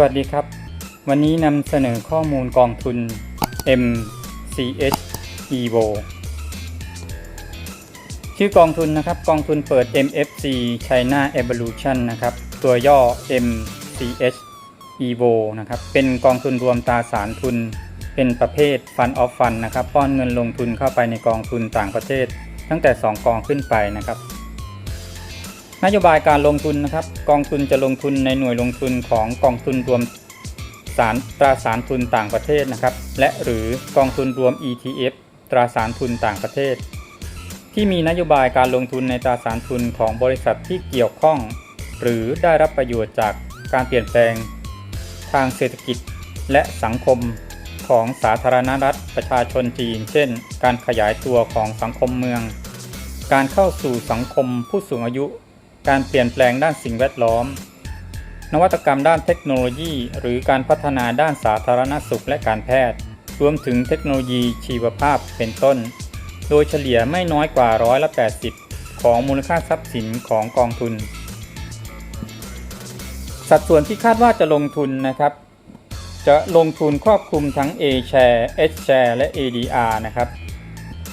วัสดีครับ วันนี้นำเสนอข้อมูลกองทุน MCH Evo ชื่อกองทุนนะครับกองทุนเปิด MFC China Evolution นะครับ ตัวย่อ MCH Evo นะครับ เป็นกองทุนรวมตราสารทุน เป็นประเภท Fund of Fund นะครับ ป้อนเงินลงทุนเข้าไปในกองทุนต่างประเทศ ตั้งแต่ 2 กองขึ้นไปนะครับ นโยบายการลงทุนนะครับ กองทุนจะลงทุนในหน่วยลงทุนของกองทุนรวมสารตราสารทุนต่างประเทศนะครับ และหรือกองทุนรวม ETF ตราสารทุนต่างประเทศ ที่มีนโยบายการลงทุนในตราสารทุนของบริษัทที่เกี่ยวข้อง หรือได้รับประโยชน์จากการเปลี่ยนแปลง ทางเศรษฐกิจและสังคมของสาธารณรัฐประชาชนจีน เช่น การขยายตัวของสังคมเมือง การเข้าสู่สังคมผู้สูงอายุ การเปลี่ยนแปลงด้านสิ่งแวดล้อม นวัตกรรมด้านเทคโนโลยี หรือการพัฒนาด้านสาธารณสุขและการแพทย์ รวมถึงเทคโนโลยีชีวภาพเป็นต้น โดยเฉลี่ยไม่น้อยกว่าร้อยละ 80 ของมูลค่าทรัพย์สินของกองทุน สัดส่วนที่คาดว่าจะลงทุนนะครับ จะลงทุนครอบคลุมทั้ง A share H share และ ADR นะครับ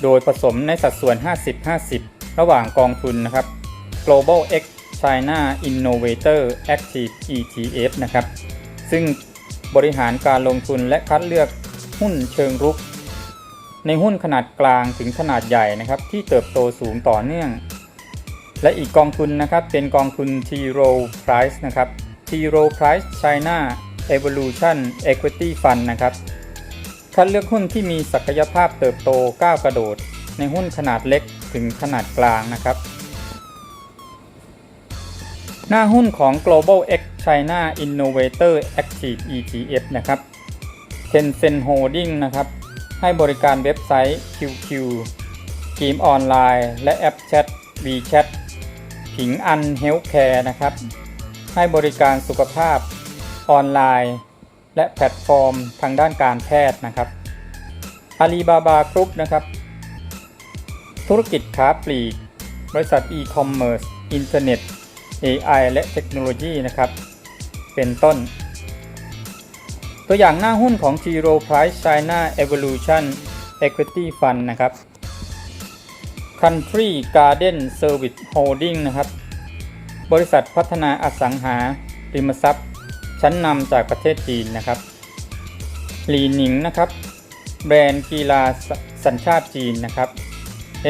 โดยผสมในสัดส่วน 50-50 ระหว่างกองทุนนะครับ Global X China Innovator Active ETF นะครับ ซึ่งบริหารการลงทุนและคัดเลือกหุ้นเชิงรุก ในหุ้นขนาดกลางถึงขนาดใหญ่นะครับ ที่เติบโตสูงต่อเนื่อง และอีกกองทุนนะครับเป็นกองทุน T Rowe Price นะครับ T Rowe Price China Evolution Equity Fund นะครับคัดเลือกหุ้นที่มีศักยภาพเติบโตก้าวกระโดด ในหุ้นขนาดเล็กถึงขนาดกลางนะครับ หน้าหุ้นของ Global X China Innovator Active ETF นะครับ Tencent Holding นะครับ ให้บริการเว็บไซต์ QQ เกมออนไลน์ และแอปแชท WeChat ผิงอัน Healthcare นะครับ ให้บริการสุขภาพออนไลน์ และแพลตฟอร์มทางด้านการแพทย์นะครับ Alibaba Group นะครับ ธุรกิจค้าปลีก บริษัท e-commerce อินเทอร์เน็ต AI และเทคโนโลยีนะครับ เป็นต้น ตัวอย่างหน้าหุ้นของ T. r o Price China Evolution Equity Fund นะครับ Country Garden Service Holding นะครับ บริษัทพัฒนาอสังหาริมทรัพย์ ชั้นนำจากประเทศจีนนะครับหลีหนิงนะครับ แบรนด์กีฬาสสัญชาติจีนนะครับ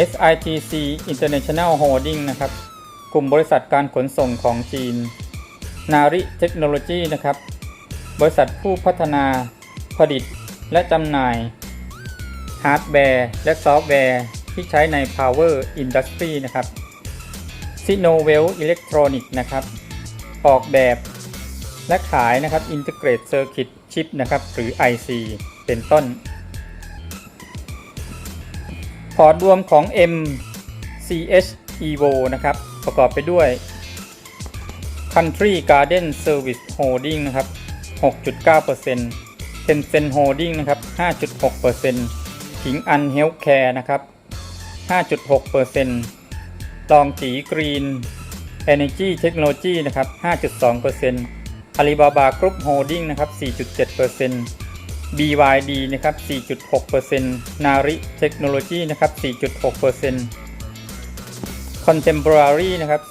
SITC International Holding นะครับ กลุ่มบริษัทการขนส่งของจีน นาริเทคโนโลยีนะครับ บริษัทผู้พัฒนาผลิตและจำหน่ายฮาร์ดแวร์และซอฟต์แวร์ที่ใช้ใน Power Industry นะครับ s i n o w e l l Electronic นะครับ ออกแบบและขายนะครับ Integrate Circuit Chip นะครับ หรือ IC เป็นต้น พอร์ตรวมของ MCH Evo นะครับ ประกอบไปด้วย Country Garden Service Holding นะครับ 6.9% Tencent Holding นะครับ 5.6%ผิงอัน Healthcare นะครับ 5.6%ลองจีกรีน Energy Technology นะครับ 5.2% Alibaba Group Holding นะครับ 4.7% BYD นะครับ 4.6% Nari Technology นะครับ 4.6% Contemporary นะครับ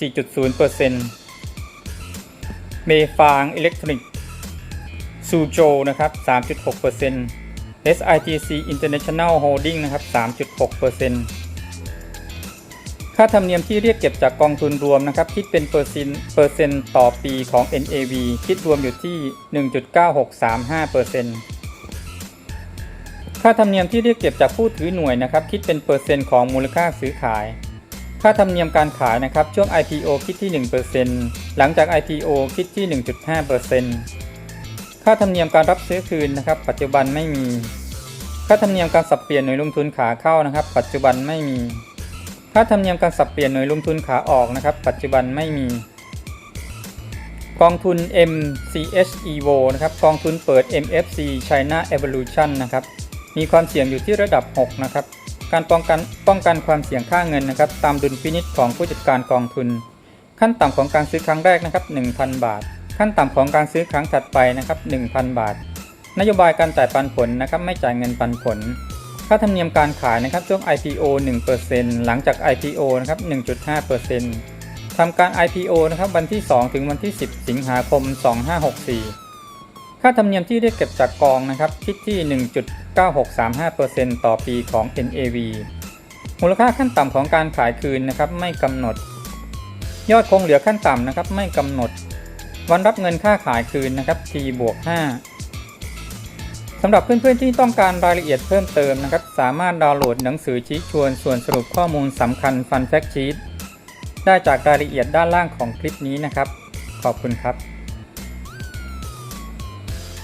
4.0%เมฟางอิเล็กทรอนิกส์ซูโจนะครับ 3.6% SITC International Holding นะครับ 3.6%ค่าธรรมเนียมที่เรียกเก็บจากกองทุนรวมนะครับ คิดเป็นเปอร์เซ็นต์เปอร์เซ็นต์ต่อปีของ NAV คิดรวมอยู่ที่ 1.9635%ค่าธรรมเนียมที่เรียกเก็บจากผู้ถือหน่วยนะครับ คิดเป็นเปอร์เซ็นต์ของมูลค่าซื้อขาย ค่าธรรมเนียมการขายนะครับช่วง IPO คิดที่ 1%หลังจาก IPO คิดที่ 1.5%ค่าธรรมเนียมการรับซื้อคืนนะครับ ปัจจุบันไม่มี ค่าธรรมเนียมการสับเปลี่ยนหน่วยลงทุนขาเข้านะครับ ปัจจุบันไม่มี ค่าธรรมเนียมการสับเปลี่ยนหน่วยลงทุนขาออกนะครับ ปัจจุบันไม่มี กองทุน MCH Evo นะครับกองทุนเปิด MFC China Evolution นะครับมีความเสี่ยงอยู่ที่ระดับ 6 นะครับ การป้องกันป้องกันความเสี่ยงค่าเงินนะครับตามดุลพินิษของผู้จัดการกองทุน ขั้นต่ำของการซื้อครั้งแรกนะครับ1,000 บาท ขั้นต่ำของการซื้อครั้งถัดไปนะครับ1,000 บาท นโยบายการจ่ายปันผลนะครับไม่จ่ายเงินปันผล ค่าธรรมเนียมการขายนะครับช่วง IPO 1%หลังจาก IPO นะครับ1.5%ทำการ IPO นะครับวันที่ 2 ถึงวันที่ 10 สิงหาคม 2564 ค่าธรรมเนียมที่เรียกเก็บจากกองนะครับคิดที่ 1.9635%ต่อปีของ NAV มูลค่าขั้นต่ำของการขายคืนนะครับไม่กำหนด ยอดคงเหลือขั้นต่ำนะครับไม่กำหนด วันรับเงินค่าขายคืนนะครับ T บวก5สำหรับเพื่อนๆที่ต้องการรายละเอียดเพิ่มเติมนะครับ สามารถดาวน์โหลดหนังสือชี้ชวนส่วนสรุปข้อมูลสำคัญ Fun Fact Sheet ได้จากรายละเอียดด้านล่างของคลิปนี้นะครับ ขอบคุณครับ